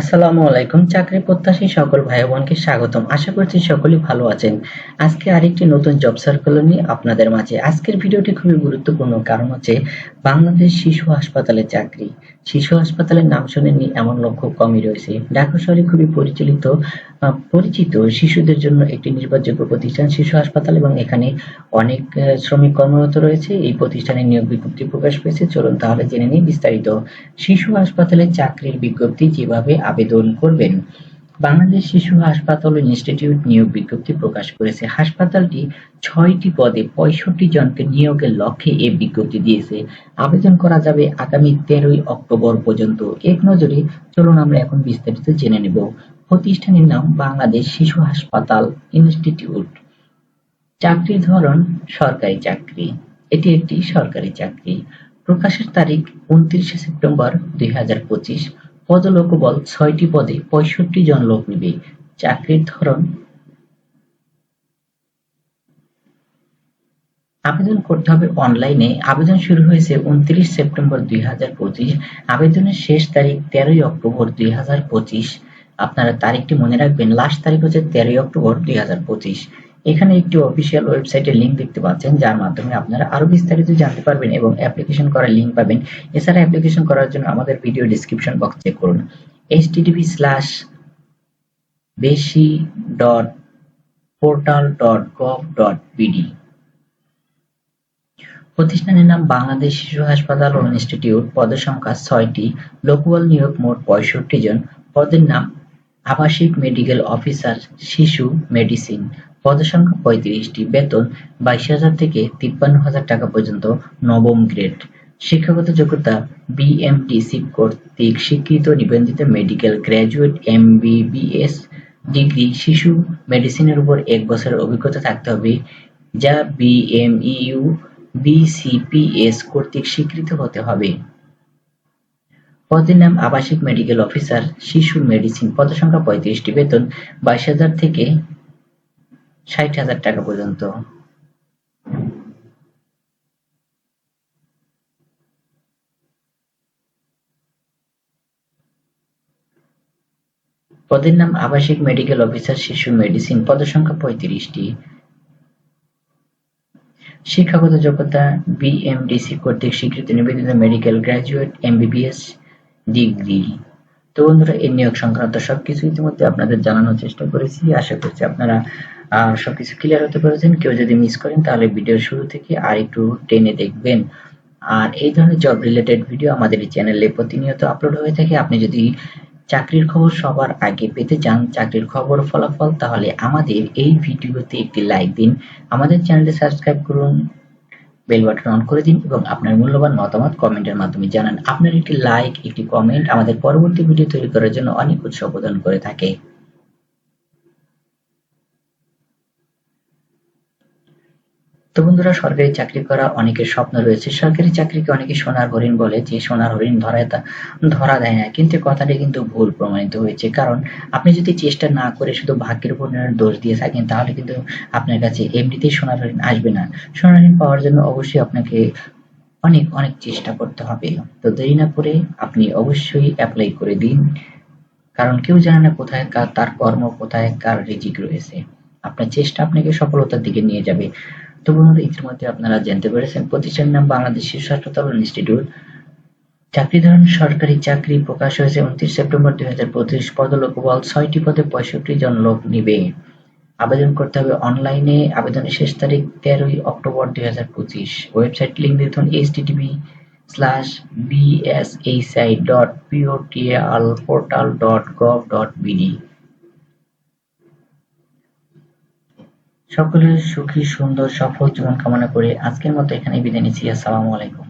আসসালামু আলাইকুম। চাকরি প্রত্যাশী সকল ভাই বোনকে স্বাগতম। আশা করছি সকলেই ভালো আছেন। আজকে আরেকটি নতুন জব সার্কুলার নিয়ে আপনাদের মাঝে। আজকের ভিডিওটি খুবই গুরুত্বপূর্ণ। কারণ হচ্ছে বাংলাদেশ শিশু হাসপাতালে চাকরি। শিশু হাসপাতালের নাম শুনেনি এমন লোক খুব কমই রয়েছে। ঢাকা শহরে খুবই পরিচালিত পরিচিত শিশুদের জন্য একটি নির্ভরযোগ্য প্রতিষ্ঠান শিশু হাসপাতাল এবং এখানে অনেক শ্রমিক কর্মরত রয়েছে। এই প্রতিষ্ঠানে নিয়োগ বিজ্ঞপ্তি প্রকাশ পেয়েছে। চলুন তাহলে জেনে নিই বিস্তারিত। শিশু হাসপাতালে চাকরির বিজ্ঞপ্তি যেভাবে আবেদন করবেন। বাংলাদেশ শিশু হাসপাতাল ইনস্টিটিউট নিয়োগ বিজ্ঞপ্তি প্রকাশ করেছে। হাসপাতালটি ছয়টি পদে পঁয়ষট্টি জনকে নিয়োগের লক্ষ্যে এই বিজ্ঞপ্তি দিয়েছে। আবেদন করা যাবে আগামী তেরোই অক্টোবর পর্যন্ত। এক নজরে চলুন আমরা এখন বিস্তারিত জেনে নেব। প্রতিষ্ঠানের নাম বাংলাদেশ শিশু হাসপাতাল ইনস্টিটিউট। চাকরির ধরন সরকারি চাকরি। এটি একটি সরকারি চাকরি। প্রকাশের তারিখ উনত্রিশে সেপ্টেম্বর দুই হাজার পঁচিশ। পদলোকবল ছয়টি পদে পঁয়ষট্টি জন লোক নিবে। চাকরির ধরন? আবেদন করতে হবে অনলাইনে। আবেদন শুরু হয়েছে উনত্রিশ সেপ্টেম্বর দুই হাজার পঁচিশ। আবেদনের শেষ তারিখ তেরোই অক্টোবর দুই হাজার পঁচিশ। আপনারা তারিখটি মনে রাখবেন, লাস্ট তারিখ হচ্ছে তেরোই অক্টোবর দুই হাজার পঁচিশ। এখানে একটি অফিসিয়াল ওয়েবসাইটের লিংক দেখতে পাচ্ছেন, যার মাধ্যমে আপনারা আরও বিস্তারিত জানতে পারবেন এবং অ্যাপ্লিকেশন করার লিংক পাবেন। এছাড়া অ্যাপ্লিকেশন করার জন্য আমাদের ভিডিও ডিসক্রিপশন বক্স চেক করুন। http slash dot portal dot dot BD প্রতিষ্ঠানের নাম বাংলাদেশ শিশু হাসপাতাল ও ইনস্টিটিউট পদের সংখ্যা ছয়টি, লোকবল নিয়োগ মোট পঁয়ষট্টি জন। পদের নাম আবাসিক মেডিকেল অফিসার শিশু মেডিসিন পদের সংখ্যা পঁয়ত্রিশটি, বেতন বাইশ হাজার থেকে তিপ্পান্ন হাজার টাকা পর্যন্ত নবম গ্রেড। শিক্ষাগত যোগ্যতা বিএমটিসি কর্তৃক স্বীকৃত নিবন্ধিত মেডিকেল গ্র্যাজুয়েট এমবিবিএস ডিগ্রি। শিশু মেডিসিনের উপর এক বছরের অভিজ্ঞতা থাকতে হবে, যা বিএমইউ বিসিপিএস কর্তৃক স্বীকৃত হতে হবে। পদের নাম আবাসিক মেডিকেল অফিসার। শিশু মেডিসিন পদসংখ্যা পঁয়ত্রিশটি, বেতন বাইশ হাজার থেকে ষাট হাজার টাকা পর্যন্ত। পদের নাম আবাসিক মেডিকেল অফিসার শিশু মেডিসিন পদসংখ্যা পঁয়ত্রিশটি। শিক্ষাগত যোগ্যতা বিএমডিসি কর্তৃক স্বীকৃত নিবেদিত মেডিকেল গ্র্যাজুয়েট এমবিবিএস ডিগ্রি তো বন্ধুরা এই নিয়োগ সংক্রান্ত সবকিছু ইতিমধ্যে আপনাদের জানানোর চেষ্টা করেছি। আশা করছি আপনারা সবকিছু ক্লিয়ার হতে পেরেছেন। কেউ যদি মিস করেন, তাহলে ভিডিওর শুরু থেকে আর একটু টেনে দেখবেন। আর এই ধরনের জব রিলেটেড ভিডিও আমাদের এই চ্যানেলে প্রতিনিয়ত আপলোড হয়ে থাকে। আপনি যদি চাকরির খবর সবার আগে পেতে চান, চাকরির খবর ফলাফল, তাহলে আমাদের এই ভিডিওতে একটি লাইক দিন। আমাদের চ্যানেলটি সাবস্ক্রাইব করুন বেল বাটন অন করে দিন এবং আপনার মূল্যবান মতামত কমেন্টের মাধ্যমে জানান। আপনার একটি লাইক একটি কমেন্ট আমাদের পরবর্তী ভিডিও তৈরি করার জন্য অনেক উৎসাহ প্রদান করে থাকে। তো বন্ধুরা, সরকারি চাকরি করা অনেকের স্বপ্ন রয়েছে। সরকারি চাকরিকে অনেকে সোনার হরিণ বলে। যে সোনার হরিণ ধরা ধরা দেয় না। কিন্তু কথাটি কিন্তু ভুল প্রমাণিত হয়েছে। কারণ আপনি যদি চেষ্টা না করে শুধু ভাগ্যের উপর দোষ দিয়ে থাকেন, তাহলে কিন্তু আপনার কাছে এমনিতেই সোনার হরিণ আসবে না। সোনার হরিণ পাওয়ার জন্য অবশ্যই আপনাকে অনেক অনেক চেষ্টা করতে হবে। তো দেরি না করে আপনি অবশ্যই অ্যাপ্লাই করে দিন। কারণ কেউ জানে না কোথায় কার তার কর্ম, কোথায় কার রিজিক রয়েছে। আপনার চেষ্টা আপনাকে সফলতার দিকে নিয়ে যাবে। তো বন্ধুরা ইতিমধ্যে আপনারা জানতে পেরেছেন। প্রতিষ্ঠানের নাম বাংলাদেশ হাসপাতাল ইনস্টিটিউট। চাকরি ধরন সরকারি চাকরি প্রকাশ হয়েছে উনত্রিশ সেপ্টেম্বর দুই হাজার পঁচিশ। পদলোকবল ছয়টি পদে পঁয়ষট্টি জন লোক নিবে। আবেদন করতে হবে অনলাইনে। আবেদনের শেষ তারিখ তেরোই অক্টোবর দুই হাজার পঁচিশ। ওয়েবসাইট লিঙ্ক দেখুন H TTP slash BSHI dot POTL portal dot gov dot BD সকলের সুখী সুন্দর সফল জীবন কামনা করে আজকের মতো এখানে বিদায় নিচ্ছি। আসসালামু আলাইকুম।